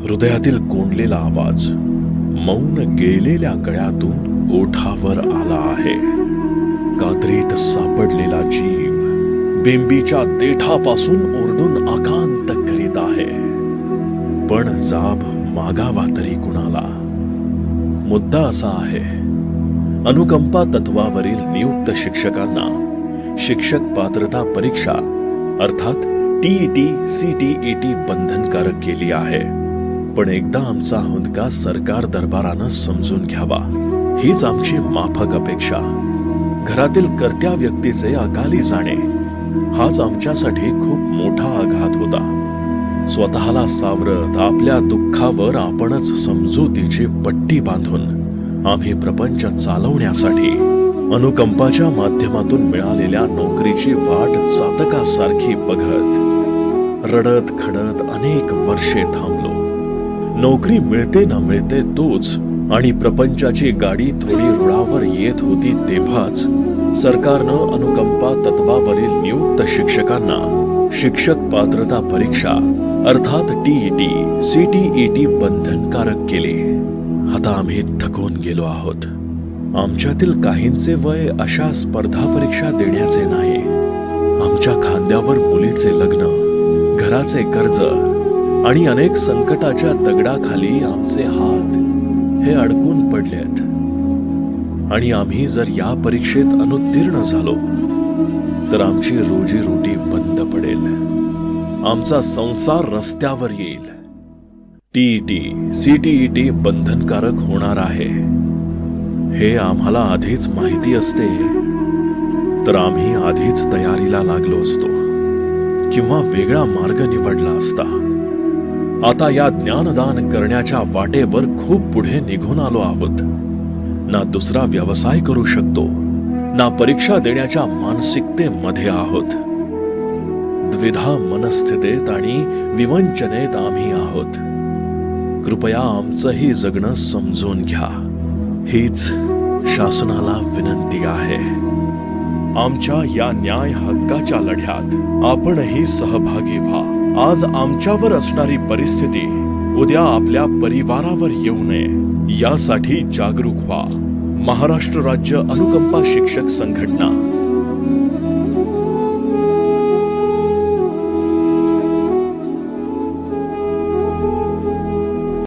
हृदयातील कोंडलेला आवाज मौन गेलेल्या गळ्यातून ओठावर आला आहे. कात्रीत सापडलेला जीव बेंबीच्या देठापासून ओरडून आकांत करीत आहे. पण जाब मागावा तरी कुणाला? मुद्दा असा आहे अनुकंपा तत्वावरील नियुक्त शिक्षकांना शिक्षक पात्रता परीक्षा अर्थात टीईटी टी बंधनकारक केली आहे. पण एकदा आमचा हुंदका सरकार दरबारानं समजून घ्यावा हीच आमची माफक अपेक्षा. घरातील कर्त्या व्यक्तीचे अकाली जाणे हाच आमच्यासाठी खूप मोठा आघात होता. स्वतःला सावरत आपल्या दुःखावर आपणच समजुतीची पट्टी बांधून आम्ही प्रपंच चालवण्यासाठी अनुकंपाच्या माध्यमातून मिळालेल्या नोकरीची वाट चातकासारखी बघत रडत खडत अनेक वर्षे थांबलो. नोकरी मिळते ना मिळते तोच. आणि प्रपंचाची गाडी थोडी रुळावर येत होती तेव्हाच सरकारनं अनुकंपा तत्वावरील नियुक्त शिक्षकांना शिक्षक पात्रता परीक्षा अर्थात टीईटी सीटीईटी बंधनकारक केली. आता आम्ही थकून गेलो आहोत. आमच्यातील काहींचे वय अशा स्पर्धा परीक्षा देण्याचे नाही. आमच्या खांद्यावर मुलीचे लग्न घराचे कर्ज आणि अनेक संकटाच्या दगडाखाली आमचे हात हे अडकून पडलेत. आणि आम्ही जर या परीक्षेत अनुत्तीर्ण झालो तर आमची रोजीरोटी बंद पडेल. आमचा संसार रस्त्यावर येईल. टीईटी सीटीईटी बंधनकारक होणार आहे. हे आम्हाला आधीच माहिती असते. तर आम्ही आधीच तयारीला लागलो असतो. किंवा वेगळा मार्ग निवडला असता. आता या ज्ञानदान करण्याच्या वाटेवर खूप पुढे निघून आलो आहोत. ना दुसरा व्यवसाय करू शकतो ना परीक्षा देण्याच्या मानसिकतेमध्ये आहोत. द्विधा मनस्थितेत आणि विवंचनेत आम्ही आहोत. कृपया आमचंही जगणं समजून घ्या. हीच शासनाला विनंती आहे. आमच्या या न्याय हक्काच्या लढ्यात आपणही सहभागी व्हा. आज आमच्यावर असणारी परिस्थिती उद्या आपल्या परिवारावर येऊ नये. यासाठी जागरूक व्हा. महाराष्ट्र राज्य अनुकंपा शिक्षक संघटना.